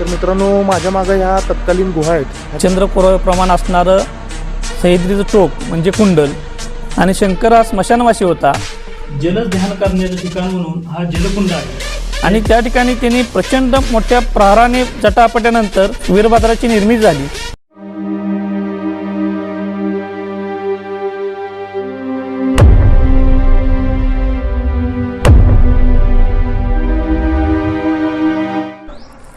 तर मित्रांनो माझ्या मागं ह्या तत्कालीन गुहा आहेत. चंद्रपुर प्रमाण असणारं सह्याद्रीचं टोक म्हणजे कुंडल आणि शंकर हा स्मशानवासी होता. जल ध्यान करण्याचं ठिकाण म्हणून हा जलकुंड आहे. आणि त्या ठिकाणी त्यांनी प्रचंड मोठ्या प्रहाराने जटापट्यानंतर वीरभद्राची निर्मिती झाली.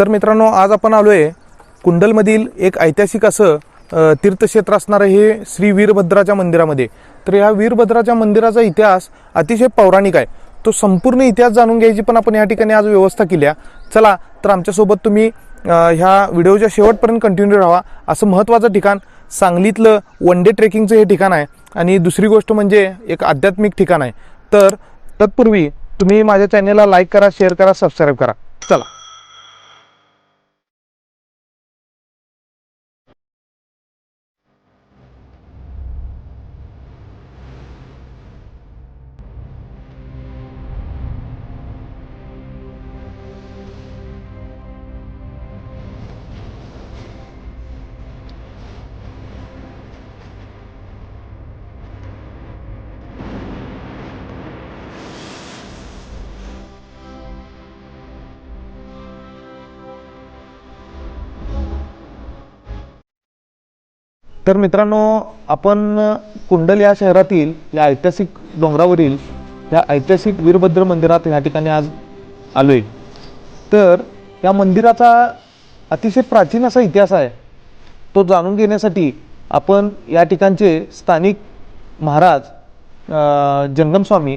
तर मित्रांनो आज आपण आलो आहे कुंडलमधील एक ऐतिहासिक असं तीर्थक्षेत्र असणारं हे श्री वीरभद्राच्या मंदिरामध्ये. तर ह्या वीरभद्राच्या मंदिराचा इतिहास अतिशय पौराणिक आहे. तो संपूर्ण इतिहास जाणून घ्यायची पण आपण या ठिकाणी आज व्यवस्था केली आहे चला तर आमच्यासोबत तुम्ही ह्या व्हिडिओच्या शेवटपर्यंत कंटिन्यू राहा. असं महत्त्वाचं ठिकाण सांगलीतलं वन डे ट्रेकिंगचं हे ठिकाण आहे. आणि दुसरी गोष्ट म्हणजे एक आध्यात्मिक ठिकाण आहे. तर तत्पूर्वी तुम्ही माझ्या चॅनेलला लाईक करा शेअर करा सबस्क्राईब करा. चला. तर मित्रांनो आपण कुंडल या शहरातील या ऐतिहासिक डोंगरावरील या ऐतिहासिक वीरभद्र मंदिरात या ठिकाणी आज आलो आहे तर या मंदिराचा अतिशय प्राचीन असा इतिहास आहे. तो जाणून घेण्यासाठी आपण या ठिकाणचे स्थानिक महाराज जंगमस्वामी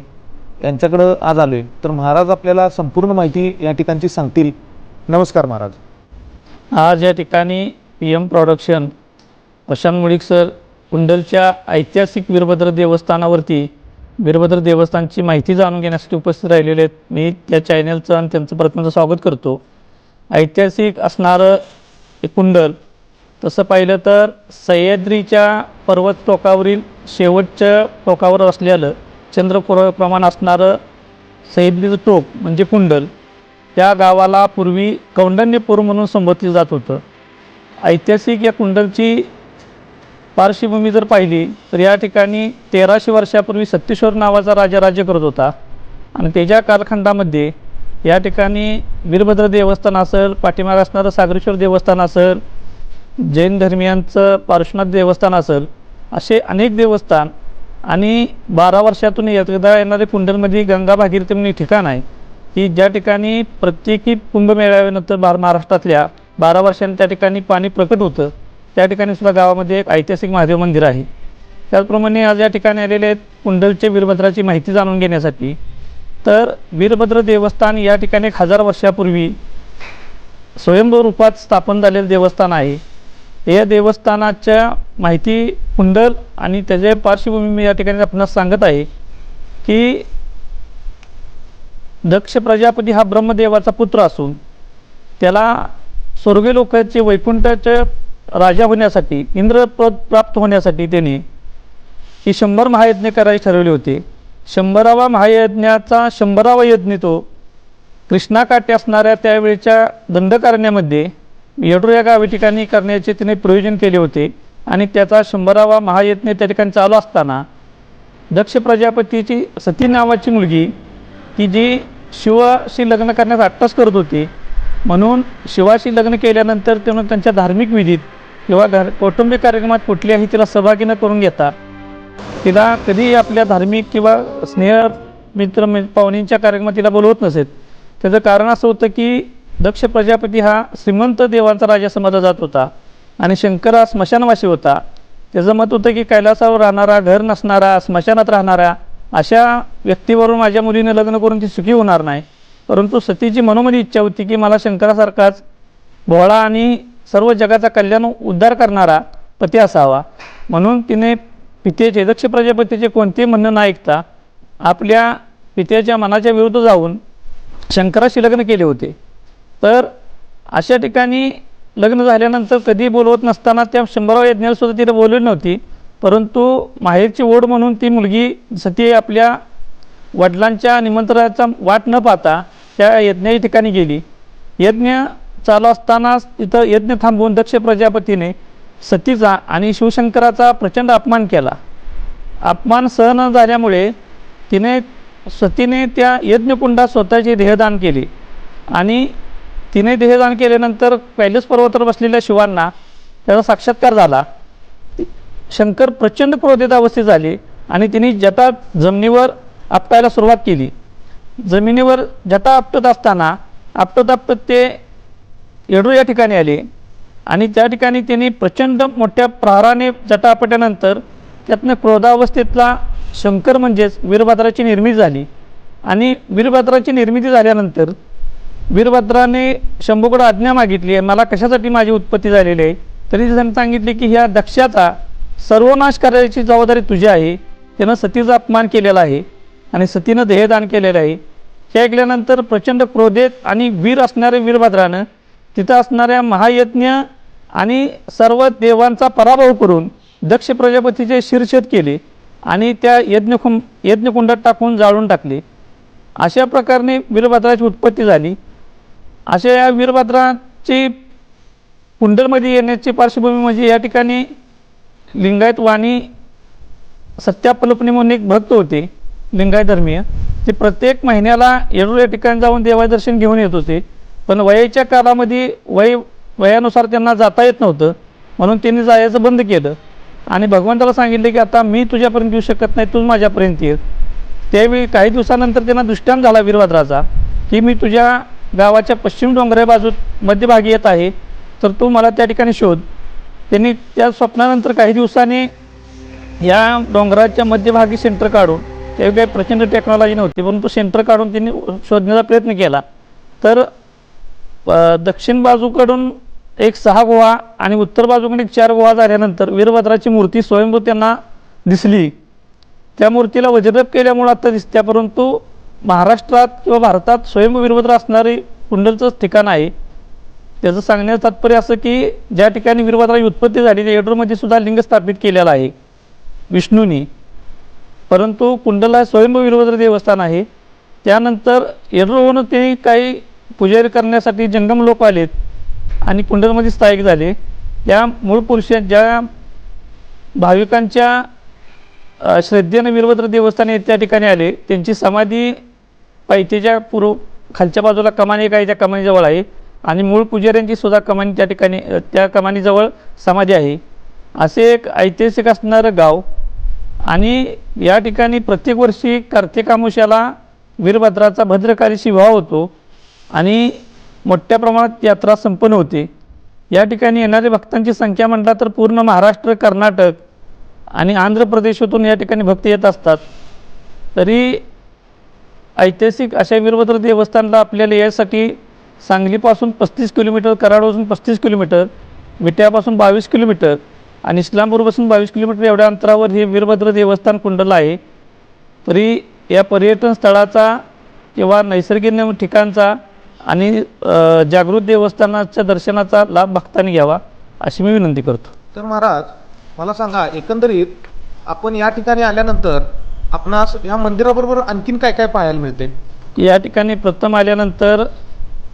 यांच्याकडं आज आलो आहे तर महाराज आपल्याला संपूर्ण माहिती या ठिकाणची सांगतील. नमस्कार महाराज. आज या ठिकाणी पी एम प्रॉडक्शन प्रशांत मुळीकसर कुंडलच्या ऐतिहासिक वीरभद्र देवस्थानावरती वीरभद्र देवस्थानची माहिती जाणून घेण्यासाठी उपस्थित राहिलेले आहेत. मी त्या चॅनलचं आणि त्यांचं प्रथमचं स्वागत करतो. ऐतिहासिक असणारं हे कुंडल तसं पाहिलं तर सह्याद्रीच्या पर्वत टोकावरील शेवटच्या टोकावर असलेलं चंद्रपुर प्रमाण असणारं सह्याद्रीचं टोक म्हणजे कुंडल त्या गावाला पूर्वी कौंडण्यपूर म्हणून संबोधलं जात होतं. ऐतिहासिक या कुंडलची पार्श्वभूमी जर पाहिली तर या ठिकाणी तेराशे वर्षापूर्वी सत्तेश्वर नावाचा राजा राज्य करत होता. आणि त्याच्या कालखंडामध्ये या ठिकाणी वीरभद्र देवस्थान असेल पाठीमाग असणारं सागरेश्वर देवस्थान असेल जैन धर्मियांचं पार्श्वनाथ देवस्थान असेल असे अनेक देवस्थान आणि बारा वर्षातून एकदा येणारे कुंडलमध्ये गंगा भागीरथी म्हणून ठिकाण आहे. की ज्या ठिकाणी प्रत्येकी कुंभमेळाव्यानंतर बार महाराष्ट्रातल्या बारा वर्षांनी त्या ठिकाणी पाणी प्रकट होतं त्या ठिकाणी सुद्धा गावामध्ये एक ऐतिहासिक महादेव मंदिर आहे. त्याचप्रमाणे आज या ठिकाणी आलेले आहेत कुंडलचे वीरभद्राची माहिती जाणून घेण्यासाठी. तर वीरभद्र देवस्थान या ठिकाणी एक हजार वर्षापूर्वी स्वयंभू रूपात स्थापन झालेलं देवस्थान आहे. या देवस्थानाच्या माहिती कुंडल आणि त्याच्या पार्श्वभूमी मी या ठिकाणी आपणास सांगत आहे की दक्ष प्रजापती हा ब्रह्मदेवाचा पुत्र असून त्याला स्वर्गीय लोकांचे वैकुंठाच्या राजा होण्यासाठी इंद्रपद प्राप्त होण्यासाठी त्याने ही शंभर महायज्ञ करायचे ठरवले होते. शंभरावा महायज्ञाचा शंभरावा यज्ञ तो कृष्णाकाठी असणाऱ्या त्यावेळेच्या दंडकारण्यामध्ये येडूर या गावी ठिकाणी करण्याचे तिने प्रयोजन केले होते आणि त्याचा शंभरावा महायज्ञ त्या ठिकाणी चालू असताना दक्ष प्रजापतीची सती नावाची मुलगी की जी शिवाशी लग्न करण्यास अट्टास करत होती म्हणून शिवाशी लग्न केल्यानंतर त्यांना त्यांच्या धार्मिक विधीत किंवा घर कौटुंबिक कार्यक्रमात कुठल्याही तिला सहभागी न करून घेता. तिला कधीही आपल्या धार्मिक किंवा स्नेह मित्र पाहुणींच्या कार्यक्रमात तिला बोलवत नसेत त्याचं कारण असं होतं की दक्ष प्रजापती हा श्रीमंत देवांचा राजा समजला जात होता आणि शंकर हा स्मशानवासी होता. त्याचं मत होतं की कैलासावर राहणारा घर नसणारा स्मशानात राहणारा अशा व्यक्तीवरून माझ्या मुलीने लग्न करून ती सुखी होणार नाही. परंतु सतीची मनोमनी इच्छा होती की मला शंकरासारखाच भोळा आणि सर्व जगाचा कल्याण उद्धार करणारा पती असावा. म्हणून तिने पितेचे दक्ष प्रजापतीचे कोणतेही म्हणणं न ऐकता आपल्या पित्याच्या मनाच्या विरुद्ध जाऊन शंकराशी लग्न केले होते. तर अशा ठिकाणी लग्न झाल्यानंतर कधी बोलवत नसताना त्या शंभराव्या यज्ञाला सुद्धा बोलली बोलवली नव्हती. परंतु माहेरची ओढ म्हणून ती मुलगी सती आपल्या वडिलांच्या निमंत्रणाचा वाट न पाहता त्या यज्ञाच्या ठिकाणी गेली. यज्ञ चालू असतानाच तिथं यज्ञ थांबवून दक्ष प्रजापतीने सतीचा आणि शिवशंकराचा प्रचंड अपमान केला. अपमान सहन झाल्यामुळे तिने सतीने त्या यज्ञकुंडात स्वतःचे देहदान केले. आणि तिने देहदान केल्यानंतर कैलास पर्वतावर बसलेल्या शिवांना त्याचा साक्षात्कार झाला. शंकर प्रचंड क्रोधित अवस्थेत झाले आणि तिने जटा जमिनीवर आपटायला सुरुवात केली. जमिनीवर जटा आपटत असताना आपटत आपटत ते येडूर या ठिकाणी आले. आणि त्या ठिकाणी त्यांनी प्रचंड मोठ्या प्रहाराने जटा आपटल्यानंतर त्यातनं क्रोधावस्थेतला शंकर म्हणजेच वीरभद्राची निर्मिती झाली. आणि वीरभद्राची निर्मिती झाल्यानंतर वीरभद्राने शंभूकडं आज्ञा मागितली आहे मला कशासाठी माझी उत्पत्ती झालेली आहे? तरी त्यांनी सांगितले की ह्या दक्षाचा सर्वनाश करायची जबाबदारी तुझी आहे. त्यानं सतीचा अपमान केलेला आहे. आणि सतीनं देहदान केलेलं आहे. हे ऐकल्यानंतर प्रचंड क्रोधेत आणि वीर असणाऱ्या वीरभद्रानं तिथं असणाऱ्या महायज्ञ आणि सर्व देवांचा पराभव करून दक्ष प्रजापतीचे शीर्षेद केले आणि त्या यज्ञकुं यज्ञकुंडात टाकून जाळून टाकले. अशा प्रकारे वीरभद्राची उत्पत्ती झाली. अशा या वीरभद्राची कुंडलमध्ये येण्याची पार्श्वभूमी म्हणजे या ठिकाणी लिंगायत वाणी सत्यापलपणी म्हणून एक भक्त होते. लिंगायत धर्मीय ते प्रत्येक महिन्याला येरूर या ठिकाणी जाऊन देवादर्शन घेऊन येत होते. पण वयाच्या काळामध्ये वय वयानुसार त्यांना जाता येत नव्हतं. म्हणून त्यांनी जायचं बंद केलं. आणि भगवंताला सांगितलं की आता मी तुझ्यापर्यंत येऊ शकत नाही तू माझ्यापर्यंत ये. त्यावेळी काही दिवसानंतर त्यांना दृष्टांत झाला वीरभद्राचा की मी तुझ्या गावाच्या पश्चिम डोंगरा बाजूत मध्यभागी येत आहे तर तू मला त्या ठिकाणी शोध. त्यांनी त्या स्वप्नानंतर काही दिवसांनी या डोंगराच्या मध्यभागी सेंटर काढून त्यावेळी काही प्रचंड टेक्नॉलॉजी नव्हती परंतु सेंटर काढून त्यांनी शोधण्याचा प्रयत्न केला. तर दक्षिण बाजूकडून एक सहा गुहा आणि उत्तर बाजूकडे एक चार गुहा झाल्यानंतर वीरभद्राची मूर्ती स्वयंभू त्यांना दिसली. त्या मूर्तीला वज्रप केल्यामुळं आता दिसत्या परंतु महाराष्ट्रात किंवा भारतात स्वयंभू वीरभद्र असणारी कुंडलचंच ठिकाण आहे. त्याचं सांगण्याचं तात्पर्य असं की ज्या ठिकाणी वीरभद्राची उत्पत्ती झाली त्या येडूरमध्ये सुद्धा लिंग स्थापित केलेलं आहे. विष्णूनी. परंतु कुंडला हा स्वयंभू देवस्थान आहे. त्यानंतर येडूरहून ते काही पुजारी करण्यासाठी जंगम लोक आलेत आणि कुंडलमध्ये स्थायिक झाले. त्या मूळ पुरुषात ज्या भाविकांच्या श्रद्धेनं वीरभद्र देवस्थान त्या ठिकाणी आले. त्यांची समाधी पैठेच्या पूर्व खालच्या बाजूला कमानी एक आहे त्या कमानीजवळ आहे. आणि मूळ पुजाऱ्यांची सुद्धा कमानी त्या ठिकाणी त्या कमानीजवळ समाधी आहे. असे एक ऐतिहासिक असणारं गाव आणि या ठिकाणी प्रत्येक वर्षी कार्तिक अमावस्याला वीरभद्राचा भद्रकालीशी विवाह होतो आणि मोठ्या प्रमाणात यात्रा संपन्न होते. या ठिकाणी येणाऱ्या भक्तांची संख्या म्हटला तर पूर्ण महाराष्ट्र कर्नाटक आणि आंध्र प्रदेशातून या ठिकाणी भक्त येत असतात. तरी ऐतिहासिक अशा वीरभद्र देवस्थानला आपल्याला यासाठी सांगलीपासून पस्तीस किलोमीटर कराडपासून पस्तीस किलोमीटर विट्यापासून बावीस किलोमीटर आणि इस्लामपूरपासून बावीस किलोमीटर एवढ्या अंतरावर हे वीरभद्र देवस्थान कुंडल आहे. तरी या पर्यटन स्थळाचा किंवा नैसर्गिक ठिकाणचा आणि जागृत देवस्थानाच्या दर्शनाचा लाभ भक्तांनी घ्यावा अशी मी विनंती करतो. तर महाराज मला सांगा एकंदरीत आपण या ठिकाणी आल्यानंतर आपणास या मंदिराबरोबर आणखीन काय काय पाहायला मिळते? या ठिकाणी प्रथम आल्यानंतर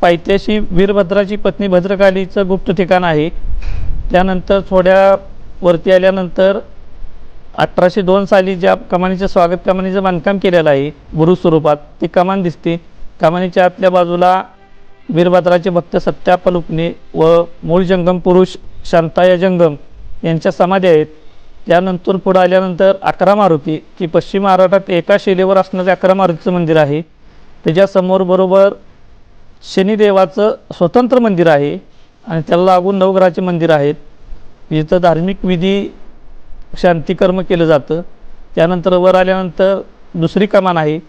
पायथ्याशी वीरभद्राची पत्नी भद्रकालीचं गुप्त ठिकाण आहे. त्यानंतर थोड्या वरती आल्यानंतर अठराशे दोन साली ज्या कमानीचं स्वागत कमानीचं बांधकाम केलेलं आहे गुरु स्वरूपात ती कमान दिसते. कमानीच्या आतल्या बाजूला वीरभद्राचे भक्त सत्यापलुपणे व मूळ जंगम पुरुष शांताया जंगम यांच्या समाधी आहेत. त्यानंतर पुढं आल्यानंतर अकरा मारुती की पश्चिम महाराष्ट्रात एका शिलेवर असणारे अकरा मारुतीचं मंदिर आहे. त्याच्यासमोर बरोबर शनिदेवाचं स्वतंत्र मंदिर आहे आणि त्याला लागून नवग्रहाचे मंदिर आहेत. इथं धार्मिक विधी शांतिकर्म केलं जातं. त्यानंतर वर आल्यानंतर दुसरी कमान आहे.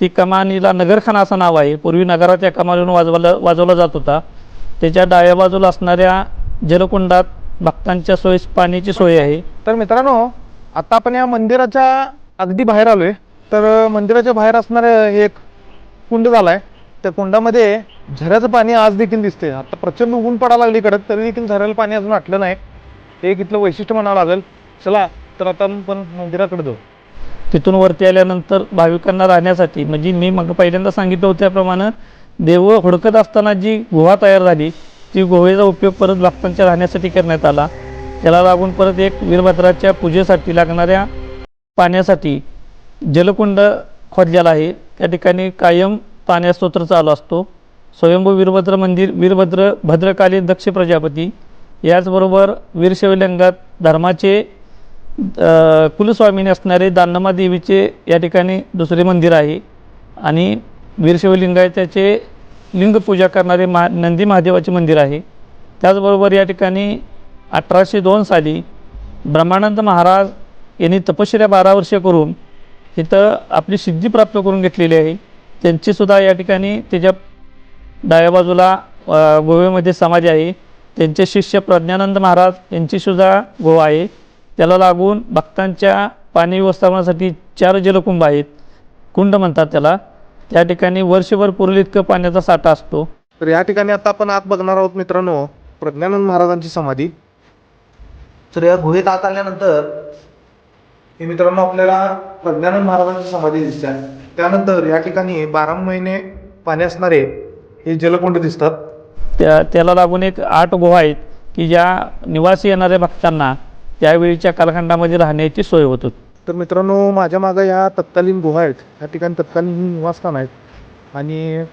ती कमानीला नगरखाना असं नाव आहे. पूर्वी नगरात या कमानीवरून वाजवला वाजवला जात होता. त्याच्या डाव्या बाजूला असणाऱ्या जलकुंडात भक्तांच्या सोयीस पाण्याची सोय आहे. तर मित्रांनो आता आपण या मंदिराच्या अगदी बाहेर आलोय. तर मंदिराच्या बाहेर असणारं हे एक कुंड झालाय. त्या कुंडामध्ये झऱ्याचं पाणी आज देखील दिसते आता प्रचंड ऊन पडायला लागली कडक तरी देखील झऱ्याला पाणी अजून आटलं नाही. ते एक इथलं वैशिष्ट्य म्हणावं लागेल. चला तर आता पण मंदिराकडे जाऊ. तिथून वरती आल्यानंतर भाविकांना राहण्यासाठी म्हणजे मी मग पहिल्यांदा सांगितलं होतं त्याप्रमाणे देव हुडकत असताना जी गुहा तयार झाली ती गुहेचा उपयोग परत भक्तांच्या राहण्यासाठी करण्यात आला. त्याला लागून परत एक वीरभद्राच्या पूजेसाठी लागणाऱ्या पाण्यासाठी जलकुंड खोदलेला आहे. त्या ठिकाणी कायम पाण्यास्तोत्र चालू असतो. स्वयंभू वीरभद्र मंदिर वीरभद्र भद्रकाली दक्ष प्रजापती याचबरोबर वीरशैवलिंगात धर्माचे अ, कुलस्वामिनी असणारे दानमा देवीचे या ठिकाणी दुसरे मंदिर आहे. आणि वीरशिवलिंग त्याचे लिंगपूजा करणारे मा नंदी महादेवाचे मंदिर आहे. त्याचबरोबर या ठिकाणी अठराशे दोन साली ब्रह्मानंद महाराज यांनी तपश्चर्या बारा वर्ष करून इथं आपली सिद्धी प्राप्त करून घेतलेली आहे. त्यांचीसुद्धा या ठिकाणी त्याच्या डाव्या बाजूला गोव्यामध्ये समाज आहे. त्यांचे शिष्य प्रज्ञानंद महाराज यांचीसुद्धा गोवा आहे. त्याला लागून भक्तांच्या पाणी व्यवस्थापनासाठी चार जलकुंभ आहेत. कुंड म्हणतात त्याला. त्या ठिकाणी वर्षभर पुरेल इतकं पाण्याचा साठा असतो. तर या ठिकाणी आता आपण आत बघणार आहोत मित्रांनो प्रज्ञानंद महाराजांची समाधी. तर या गुहेत आत आल्यानंतर हे मित्रांनो आपल्याला प्रज्ञानंद महाराजांची समाधी दिसते. त्यानंतर या ठिकाणी बारा महिने पाणी असणारे हे जलकुंड दिसतात. त्या त्याला लागून एक आठ गुहा आहेत की ज्या निवासी येणाऱ्या भक्तांना त्यावेळीच्या कालखंडामध्ये राहण्याची सोय होत होती. तर मित्रांनो माझ्या मागं या तत्कालीन गुहा आहेत. या ठिकाणी तत्कालीन निवासस्थान आहेत. आणि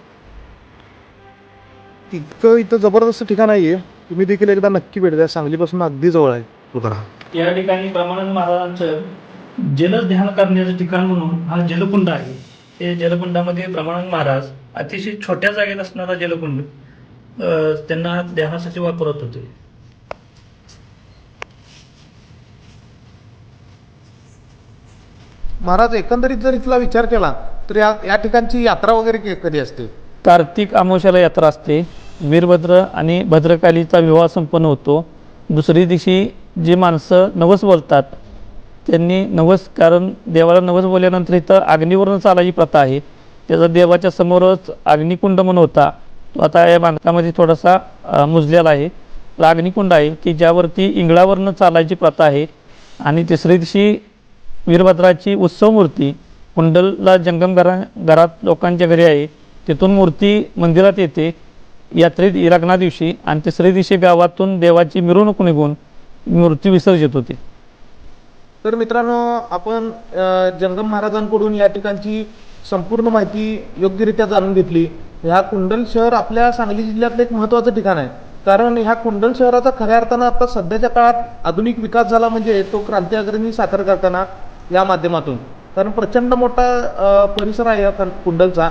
इतकं इथं जबरदस्त ठिकाण आहे तुम्ही देखील एकदा नक्की भेट द्या. सांगलीपासून अगदी जवळ आहे. उतरा या ठिकाणी ब्रह्मानंद महाराजांचं जल ध्यान करण्याचं ठिकाण म्हणून हा जलकुंड आहे. ते जलकुंडामध्ये ब्रह्मानंद महाराज अतिशय छोट्या जागेत असणारा जलकुंड. त्यांना ध्यानासाठी वापरत होते. महाराज एकंदरीत जर इथला विचार केला तर या या ठिकाणची यात्रा वगैरे के- कधी असते? कार्तिक अमावस्याला यात्रा असते. वीरभद्र आणि भद्रकालीचा विवाह संपन्न होतो. दुसरी दिवशी जी माणसं नवस बोलतात त्यांनी नवस कारण देवाला नवस बोलल्यानंतर इथं अग्नीवरून चालायची प्रथा आहे. त्याचा देवाच्या समोरच अग्निकुंड म्हणून होता. तो आता या बांधकामामध्ये थोडासा मुजलेला आहे. लागणीकुंड आहे की ज्यावरती इंगळावरनं चालायची प्रथा आहे. आणि तिसरी दिवशी वीरभद्राची उत्सव मूर्ती कुंडलला जंगम घरा घरात लोकांच्या घरी आहे. तिथून मूर्ती मंदिरात येते. यात्रेत लग्ना दिवशी आणि तिसऱ्या दिवशी गावातून देवाची मिरवणूक निघून मूर्ती विसर्जित होते. तर मित्रांनो आपण जंगम महाराजांकडून या ठिकाणची संपूर्ण माहिती योग्यरित्या जाणून घेतली. ह्या कुंडल शहर आपल्या सांगली जिल्ह्यातलं एक महत्त्वाचं ठिकाण आहे. कारण ह्या कुंडल शहराचा खऱ्या अर्थानं आता सध्याच्या काळात आधुनिक विकास झाला म्हणजे तो क्रांती अग्रणी साखर कारखाना या माध्यमातून. कारण प्रचंड मोठा परिसर आहे या कुंडलचा.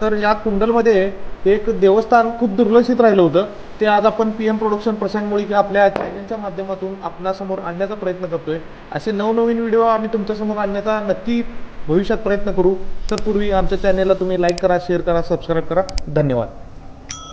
तर या कुंडलमध्ये एक देवस्थान खूप दुर्लक्षित राहिलं होतं. ते आज आपण पी एम प्रोडक्शन प्रसंगमुळे किंवा आपल्या चॅनलच्या माध्यमातून आपणासमोर आणण्याचा प्रयत्न करतोय. असे नवनवीन व्हिडिओ आम्ही तुमच्यासमोर आणण्याचा नक्की भविष्यात प्रयत्न करू. तर पूर्वी आमच्या चॅनेलला तुम्ही लाईक करा शेअर करा सबस्क्राईब करा. धन्यवाद.